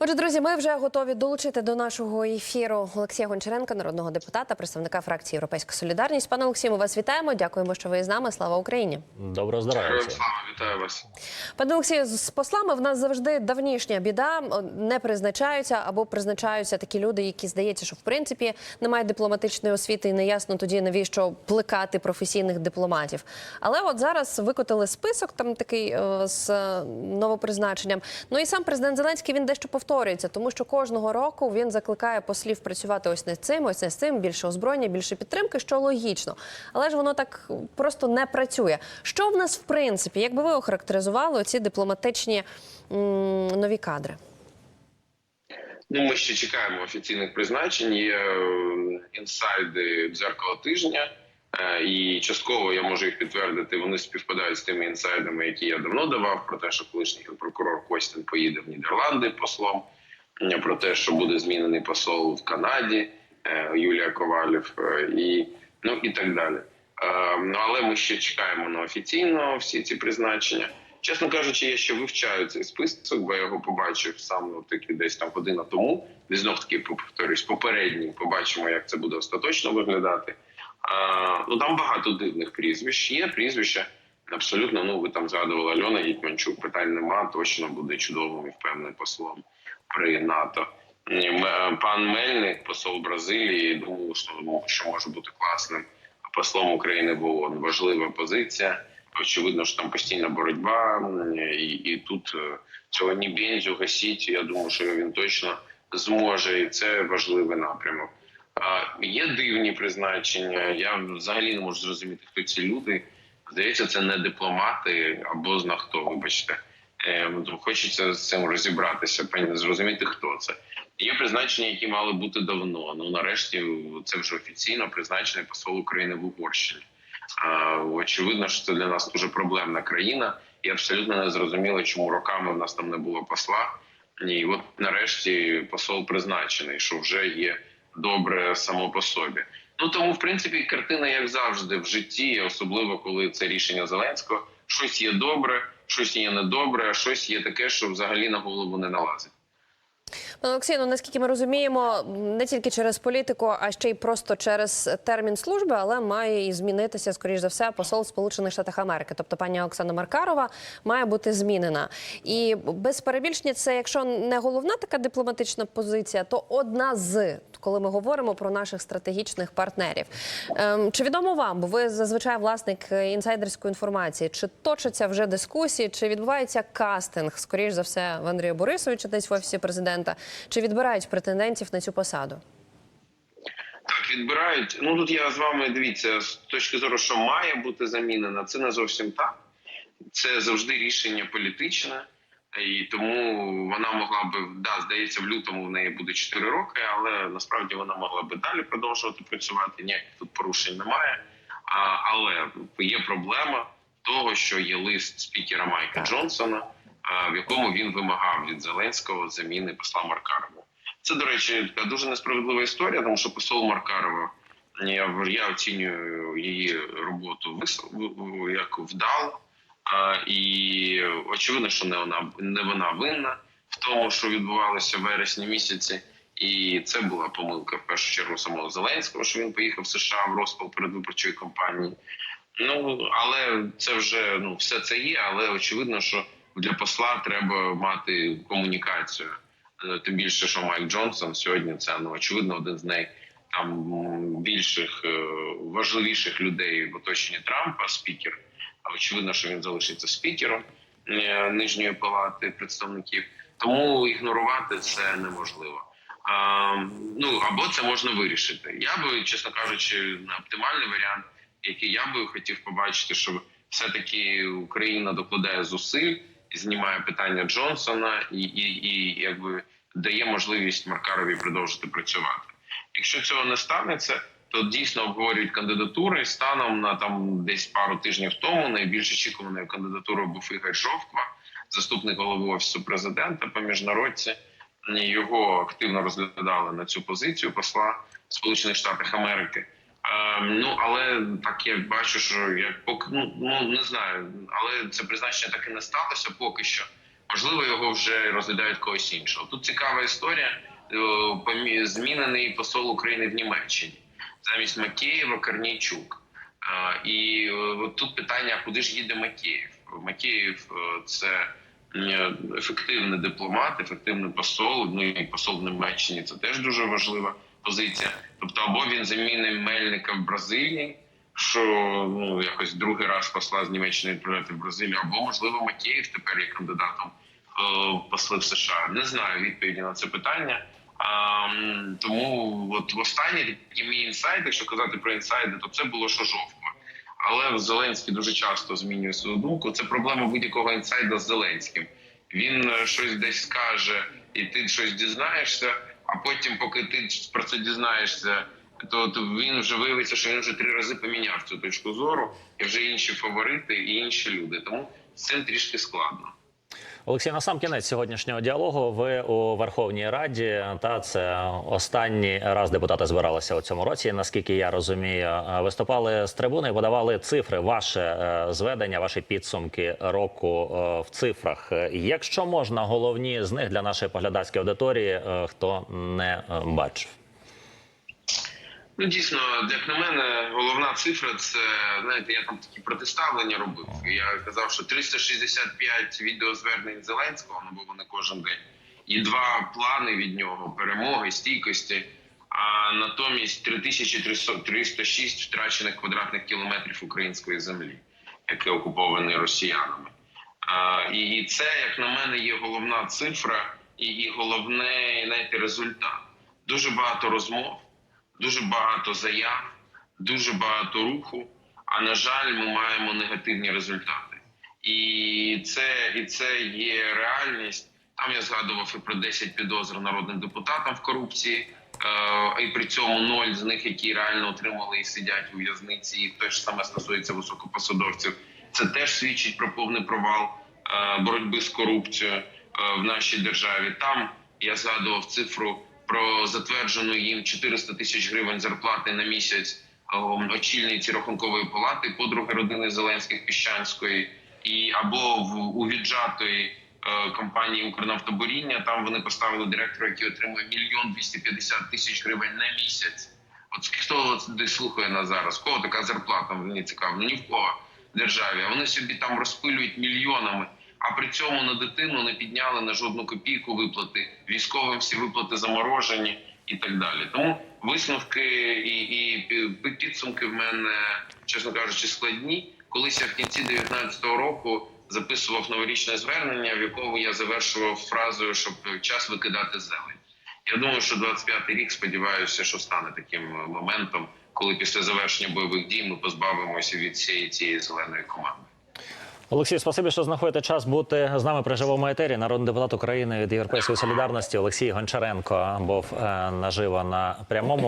Отже, друзі, ми вже готові долучити до нашого ефіру Олексія Гончаренка, народного депутата, представника фракції Європейська Солідарність. Пане Олексію, ми вас вітаємо. Дякуємо, що ви з нами. Слава Україні. Доброго здоров'я. Слава, вітаю вас. Пане Олексію, з послами в нас завжди давнішня біда. Не призначаються або призначаються такі люди, які здається, що в принципі не мають дипломатичної освіти, і не ясно тоді навіщо плекати професійних дипломатів. Але от зараз викотили список, там такий е, з е, новопризначенням. Ну і сам президент Зеленський він дещо повторюється, тому що кожного року він закликає послів працювати ось над цим, ось над цим, більше озброєння, більше підтримки, що логічно. Але ж воно так просто не працює. Що в нас в принципі, як би ви охарактеризували оці дипломатичні м, нові кадри? Ну, ми ще чекаємо офіційних призначень. Є е, інсайди дзеркала тижня, і частково я можу їх підтвердити. Вони співпадають з тими інсайдами, які я давно давав, про те, що колишній прокурор Костін поїде в Нідерланди послом, е, про те, що буде змінений посол в Канаді е, Юлія Ковалів, е, і ну і так далі. Е, Ну але ми ще чекаємо на офіційно всі ці призначення. Чесно кажучи, я ще вивчаю цей список, бо я його побачив саме таки десь там година тому. І знов таки повторюсь, попередній побачимо, як це буде остаточно виглядати. Ну там багато дивних прізвищ. Є прізвища абсолютно. Ну ви там згадували Альона Гітманчук. Питань нема. Точно буде чудовим і впевненим послом при НАТО. Е, Пан Мельник, посол Бразилії, думав, що може бути класним послом України в ООН. Важлива позиція. Очевидно, що там постійна боротьба, і, і тут е, цього ні бензю гасіть. Я думаю, що він точно зможе, і це важливий напрямок. Є дивні призначення. Я взагалі не можу зрозуміти, хто ці люди. Здається, це не дипломати або зна хто, вибачте. Е, ну, Хочеться з цим розібратися, зрозуміти, хто це. Є призначення, які мали бути давно. Ну нарешті це вже офіційно призначений посол України в Угорщині. Очевидно, що це для нас дуже проблемна країна, і абсолютно не зрозуміло, чому роками в нас там не було посла. І от нарешті посол призначений, що вже є добре само по собі. Ну тому, в принципі, картина, як завжди, в житті, особливо коли це рішення Зеленського, щось є добре, щось є недобре, а щось є таке, що взагалі на голову не налазить. Пане Олексію, ну наскільки ми розуміємо, не тільки через політику, а ще й просто через термін служби, але має і змінитися, скоріш за все, посол Сполучених Штатів Америки. Тобто пані Оксана Маркарова має бути змінена. І без перебільшення, це якщо не головна така дипломатична позиція, то одна з коли ми говоримо про наших стратегічних партнерів. Ем, чи відомо вам, бо ви зазвичай власник е, інсайдерської інформації, чи точаться вже дискусії, чи відбувається кастинг, скоріш за все, в Андрія Борисовича десь в офісі президента, чи відбирають претендентів на цю посаду? Так, відбирають. Ну тут я з вами дивіться з точки зору, що має бути замінена, це не зовсім так. Це завжди рішення політичне, і тому вона могла би да, здається, в лютому в неї буде 4 роки, але насправді вона могла би далі продовжувати працювати. Ніяких тут порушень немає. А, але є проблема того, що є лист спікера Майка Джонсона, а, в якому він вимагав від Зеленського заміни посла Маркарова. Це, до речі, така дуже несправедлива історія, тому що посол Маркарова я, я оцінюю її роботу як вдало. І очевидно, що не вона не вона винна в тому, що відбувалося в вересні місяці, і це була помилка в першу чергу самого Зеленського, що він поїхав в США в розпал передвиборчої кампанії. Ну але це вже ну все це є. Але очевидно, що для посла треба мати комунікацію. Е, Тим більше, що Майк Джонсон сьогодні це ну очевидно один з най там більших е, важливіших людей в оточенні Трампа, спікер. Очевидно, що він залишиться спікером е, нижньої палати представників. Тому ігнорувати це неможливо. А, ну або це можна вирішити. Я би, чесно кажучи, оптимальний варіант, який я би хотів побачити, щоб все таки Україна докладає зусиль знімає питання Джонсона і, і, і якби дає можливість Маркарові продовжити працювати. Якщо цього не станеться, то дійсно обговорюють кандидатури. Станом на там десь пару тижнів тому найбільш очікуваною кандидатурою був Ігор Жовква, заступник голови офісу президента по міжнародці. Його активно розглядали на цю позицію посла Сполучених Штатів Америки. Е, ну але так я бачу, що як поки ну, ну не знаю, але це призначення так і не сталося поки що. Можливо, його вже розглядають когось іншого. Тут цікава історія. Е, Змінений посол України в Німеччині замість Макеєва Корнійчук. І е, от тут питання: куди ж їде Макеєв? Макеєв е, це е, ефективний дипломат, ефективний посол. Ну і посол в Німеччині це теж дуже важлива позиція. Тобто, або він замінить Мельника в Бразилії, що ну якось другий раз посла з Німеччини відправляти в Бразилію, або можливо Макеєв тепер є кандидатом в посли в США. Не знаю відповіді на це питання. Тому от в останні такі мій інсайт, якщо казати про інсайди, то це було що жовтко. Але Зеленський дуже часто змінює свою думку. Це проблема будь-якого інсайда з Зеленським. Він е, щось десь скаже, і ти щось дізнаєшся. А потім, поки ти про це дізнаєшся, то, то він вже виявиться, що він вже три рази поміняв цю точку зору, і вже інші фаворити і інші люди. Тому з цим трішки складно. Олексій, на сам кінець сьогоднішнього діалогу. Ви у Верховній Раді та це останній раз депутати збиралися у цьому році. Наскільки я розумію, виступали з трибуни, подавали цифри. Ваше е, зведення, ваші підсумки року е, в цифрах. Якщо можна, головні з них для нашої поглядацької аудиторії, е, хто не бачив. Ну дійсно, як на мене, головна цифра це знаєте, я там такі протиставлення робив. Я казав, що 365 відеозвернень Зеленського, ну бо вони кожен день, і два плани від нього перемоги, стійкості. А натомість 3306 втрачених квадратних кілометрів української землі, яке окуповані росіянами. А, і, це, як на мене, є головна цифра, і, знаєте, результат. Дуже багато розмов дуже багато заяв, дуже багато руху. А на жаль, ми маємо негативні результати, і це і це є реальність. Там я згадував і про 10 підозр народним депутатам в корупції, е, і при цьому ноль з них, які реально отримали і сидять у в'язниці, і те ж саме стосується високопосадовців. Це теж свідчить про повний провал е, боротьби з корупцією е, в нашій державі. Там я згадував цифру про затверджену їм 400 тисяч гривень зарплати на місяць очільниці рахункової палати, подруги родини Зеленських Піщанської, і або в у віджатої е, компанії Укрнафтобуріння. Там вони поставили директора, який отримує мільйон 250 тисяч гривень на місяць. От хто слухає нас зараз? Кого така зарплата мені цікаво? Ні в кого в державі. А вони собі там розпилюють мільйонами. А при цьому на дитину не підняли на жодну копійку виплати. Військовим всі виплати заморожені і так далі. Тому висновки і, і підсумки в мене, чесно кажучи, складні. Колись я в кінці 19-го року записував новорічне звернення, в якому я завершував фразою, щоб час викидати зелень. Я думаю, що 25-й рік сподіваюся, що стане таким моментом, коли після завершення бойових дій ми позбавимося від цієї цієї зеленої команди. Олексій, спасибі, що знаходите час бути з нами при живому етері. Народний депутат України від Європейської солідарності Олексій Гончаренко був е, наживо на прямому.